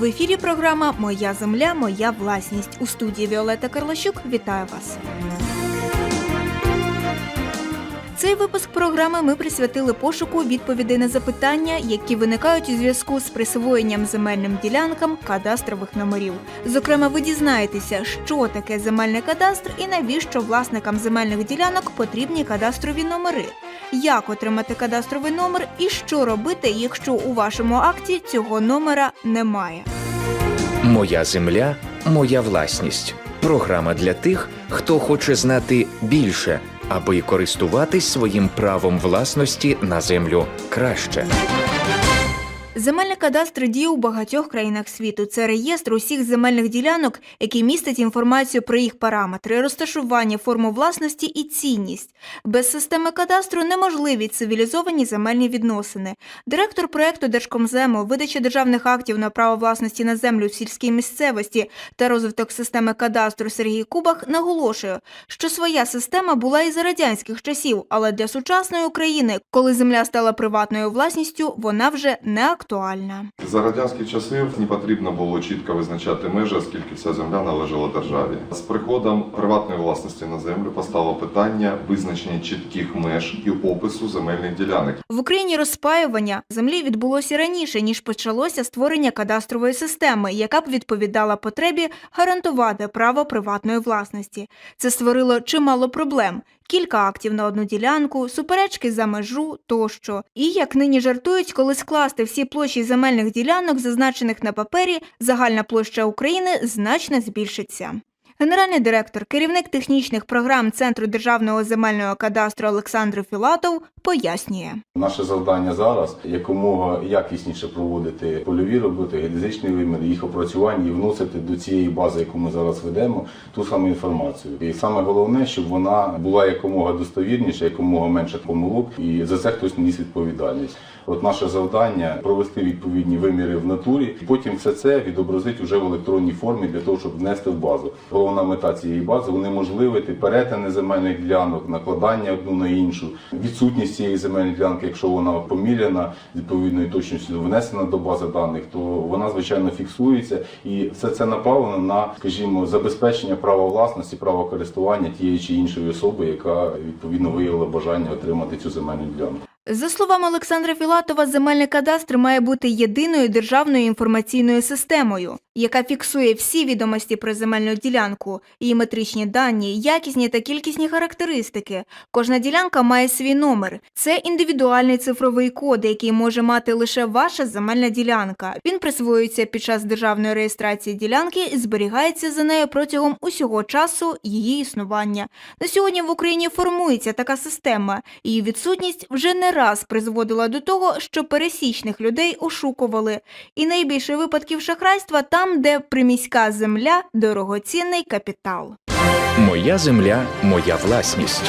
В ефірі програма Моя земля, моя власність. У студії Віолета Карлащук вітаю вас. Цей випуск програми ми присвятили пошуку відповідей на запитання, які виникають у зв'язку з присвоєнням земельним ділянкам кадастрових номерів. Зокрема, ви дізнаєтеся, що таке земельний кадастр і навіщо власникам земельних ділянок потрібні кадастрові номери, як отримати кадастровий номер і що робити, якщо у вашому акті цього номера немає. Моя земля, моя власність. Програма для тих, хто хоче знати більше, аби користуватись своїм правом власності на землю краще. Земельний кадастр діє у багатьох країнах світу. Це реєстр усіх земельних ділянок, який містить інформацію про їх параметри, розташування, форму власності і цінність. Без системи кадастру неможливі цивілізовані земельні відносини. Директор проекту Держкомзему, видача державних актів на право власності на землю в сільській місцевості та розвиток системи кадастру Сергій Кубах наголошує, що своя система була і за радянських часів, але для сучасної України, коли земля стала приватною власністю, вона вже не актуальна. За радянських часів не потрібно було чітко визначати межі, оскільки вся земля належала державі. З приходом приватної власності на землю постало питання визначення чітких меж і опису земельних ділянок. В Україні розпаювання землі відбулося раніше, ніж почалося створення кадастрової системи, яка б відповідала потребі гарантувати право приватної власності. Це створило чимало проблем. Кілька актів на одну ділянку, суперечки за межу тощо. І як нині жартують, коли скласти всі площі земельних ділянок, зазначених на папері, загальна площа України значно збільшиться. Генеральний директор, керівник технічних програм Центру державного земельного кадастру Олександр Філатов пояснює. Наше завдання зараз якомога якісніше проводити польові роботи, геодезичний вимір, їх опрацювання і вносити до цієї бази, яку ми зараз ведемо, ту саму інформацію. І саме головне, щоб вона була якомога достовірніша, якомога менше помилок, і за це хтось ніс відповідальність. От наше завдання провести відповідні виміри в натурі, і потім все це відобразити вже в електронній формі для того, щоб внести в базу. Головна мета цієї бази унеможливити перетини земельних ділянок, накладання одну на іншу, відсутність цієї земельної ділянки, якщо вона поміряна відповідною точністю внесена до бази даних, то вона звичайно фіксується, і все це направлено на, скажімо, забезпечення права власності, права користування тієї чи іншої особи, яка відповідно виявила бажання отримати цю земельну ділянку. За словами Олександра Філатова, земельний кадастр має бути єдиною державною інформаційною системою, яка фіксує всі відомості про земельну ділянку, її метричні дані, якісні та кількісні характеристики. Кожна ділянка має свій номер. Це індивідуальний цифровий код, який може мати лише ваша земельна ділянка. Він присвоюється під час державної реєстрації ділянки і зберігається за нею протягом усього часу її існування. На сьогодні в Україні формується така система. Її відсутність вже не раз призводила до того, що пересічних людей ошукували. І найбільше випадків шахрайства там, де приміська земля дорогоцінний капітал. Моя земля, моя власність.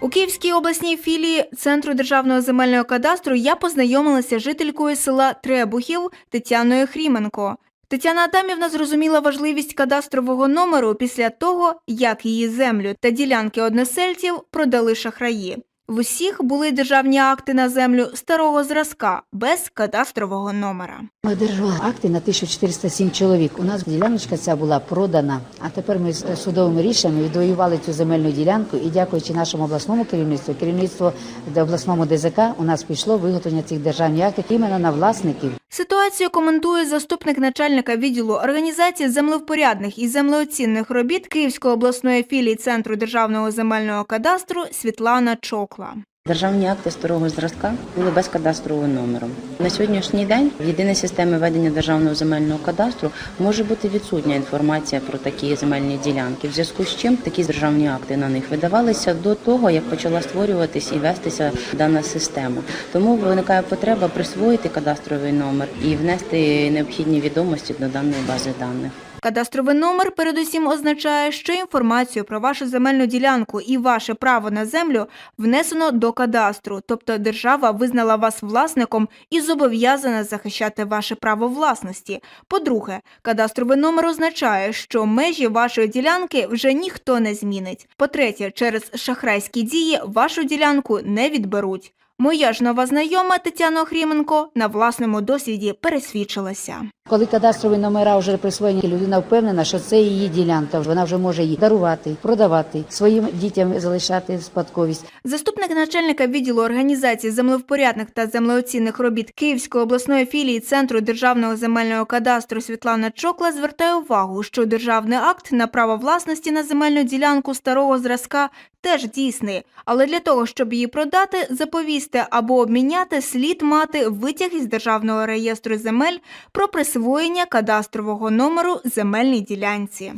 У Київській обласній філії Центру державного земельного кадастру я познайомилася з жителькою села Требухів Тетяною Хріменко. Тетяна Адамівна зрозуміла важливість кадастрового номеру після того, як її землю та ділянки односельців продали шахраї. В усіх були державні акти на землю старого зразка без кадастрового номера. Ми держали акти на 1407 чоловік. У нас діляночка ця була продана. А тепер ми з судовими рішеннями відвоювали цю земельну ділянку. І дякуючи нашому обласному керівництву, керівництво обласному ДЗК, у нас пішло виготовлення цих державних актів іменно на власників. Ситуацію коментує заступник начальника відділу організації землевпорядних і землеоцінних робіт Київської обласної філії Центру державного земельного кадастру Світлана Чокла. Державні акти старого зразка були без кадастрового номеру. На сьогоднішній день в єдиній системі ведення державного земельного кадастру може бути відсутня інформація про такі земельні ділянки, в зв'язку з чим такі державні акти на них видавалися до того, як почала створюватись і вестися дана система. Тому виникає потреба присвоїти кадастровий номер і внести необхідні відомості до даної бази даних. Кадастровий номер передусім означає, що інформацію про вашу земельну ділянку і ваше право на землю внесено до кадастру, тобто держава визнала вас власником і зобов'язана захищати ваше право власності. По-друге, кадастровий номер означає, що межі вашої ділянки вже ніхто не змінить. По-третє, через шахрайські дії вашу ділянку не відберуть. Моя ж нова знайома Тетяна Охріменко на власному досвіді пересвідчилася. Коли кадастрові номера вже присвоєні, людина впевнена, що це її ділянка. Вона вже може її дарувати, продавати, своїм дітям залишати спадковість. Заступник начальника відділу організації землевпорядних та землеоцінних робіт Київської обласної філії Центру державного земельного кадастру Світлана Чокла звертає увагу, що державний акт на право власності на земельну ділянку старого зразка теж дійсний, але для того, щоб її продати, заповісти або обміняти, слід мати витяг із державного реєстру земель про присвоєння кадастрового номеру земельній ділянці.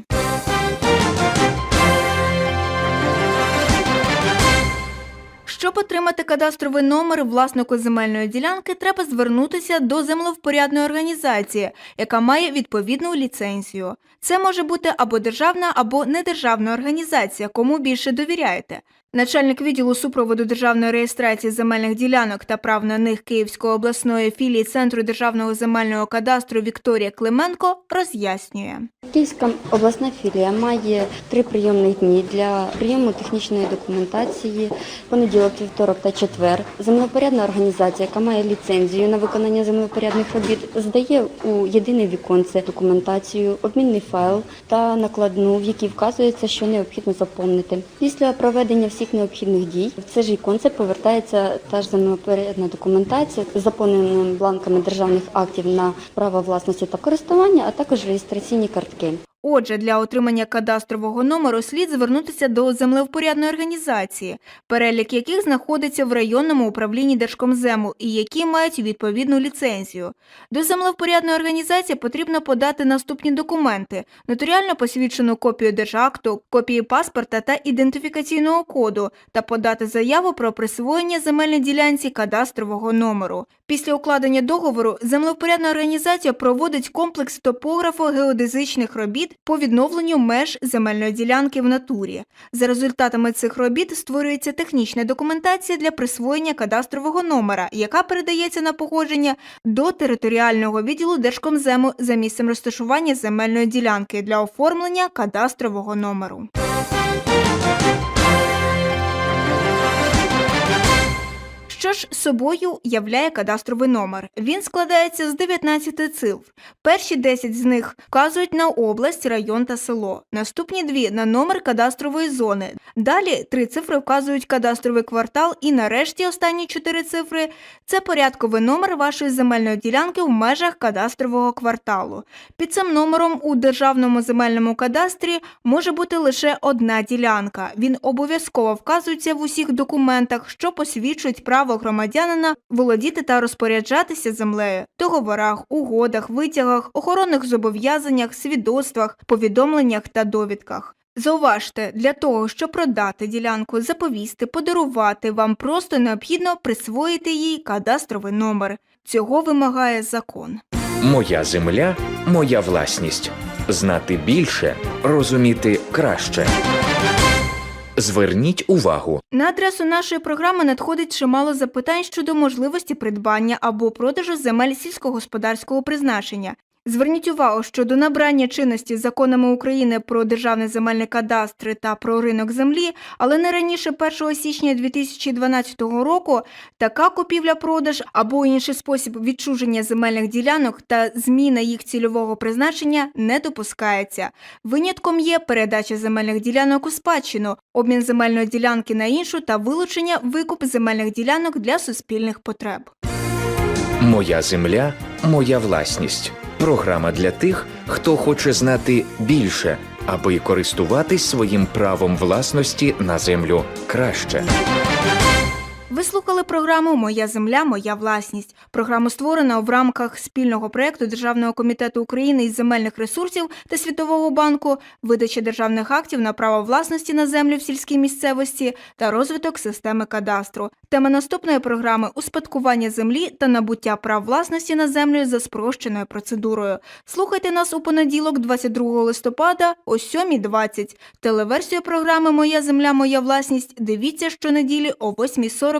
Щоб отримати кадастровий номер власнику земельної ділянки, треба звернутися до землевпорядної організації, яка має відповідну ліцензію. Це може бути або державна, або недержавна організація, кому більше довіряєте. Начальник відділу супроводу державної реєстрації земельних ділянок та прав на них Київської обласної філії Центру державного земельного кадастру Вікторія Клименко роз'яснює. Київська обласна філія має три прийомних дні для прийому технічної документації, понеділок, вівторок та четвер. Землепорядна організація, яка має ліцензію на виконання землепорядних робіт, здає у єдине віконце документацію, обмінний файл та накладну, в якій вказується, що необхідно заповнити. Після проведення всіх необхідних дій в це же концепт повертається та ж землепорядна документація з заповненими бланками державних актів на право власності та користування, а також реєстраційні картки. Отже, для отримання кадастрового номеру слід звернутися до землевпорядної організації, перелік яких знаходиться в районному управлінні Держкомзему і які мають відповідну ліцензію. До землевпорядної організації потрібно подати наступні документи: нотаріально посвідчену копію держакту, копії паспорта та ідентифікаційного коду та подати заяву про присвоєння земельній ділянці кадастрового номеру. Після укладення договору землевпорядна організація проводить комплекс топографо-геодезичних робіт по відновленню меж земельної ділянки в натурі. За результатами цих робіт створюється технічна документація для присвоєння кадастрового номера, яка передається на погодження до територіального відділу Держкомзему за місцем розташування земельної ділянки для оформлення кадастрового номеру. Що ж собою являє кадастровий номер? Він складається з 19 цифр. Перші 10 з них вказують на область, район та село. Наступні дві на номер кадастрової зони. Далі три цифри вказують кадастровий квартал, і нарешті останні чотири цифри це порядковий номер вашої земельної ділянки в межах кадастрового кварталу. Під цим номером у державному земельному кадастрі може бути лише одна ділянка. Він обов'язково вказується в усіх документах, що посвідчують право громадянина володіти та розпоряджатися землею, договорах, угодах, витягах, охоронних зобов'язаннях, свідоцтвах, повідомленнях та довідках. Зауважте, для того, щоб продати ділянку, заповісти, подарувати, вам просто необхідно присвоїти їй кадастровий номер. Цього вимагає закон. Моя земля, моя власність. Знати більше, розуміти краще. Зверніть увагу, На адресу нашої програми надходить чимало запитань щодо можливості придбання або продажу земель сільськогосподарського призначення. Зверніть увагу, що до набрання чинності законами України про державний земельний кадастр та про ринок землі, але не раніше 1 січня 2012 року, така купівля-продаж або інший спосіб відчуження земельних ділянок та зміна їх цільового призначення не допускається. Винятком є передача земельних ділянок у спадщину, обмін земельної ділянки на іншу та вилучення викуп земельних ділянок для суспільних потреб. моя земля, моя власність. Програма для тих, хто хоче знати більше, аби користуватись своїм правом власності на землю краще. Ви слухали програму Моя земля, моя власність. Програму створена в рамках спільного проєкту Державного комітету України із земельних ресурсів та Світового банку, видача державних актів на право власності на землю в сільській місцевості та розвиток системи кадастру. Тема наступної програми успадкування землі та набуття прав власності на землю за спрощеною процедурою. Слухайте нас у понеділок, 22 листопада о 7.20. Телеверсію програми Моя земля, моя власність дивіться щонеділі о 8.40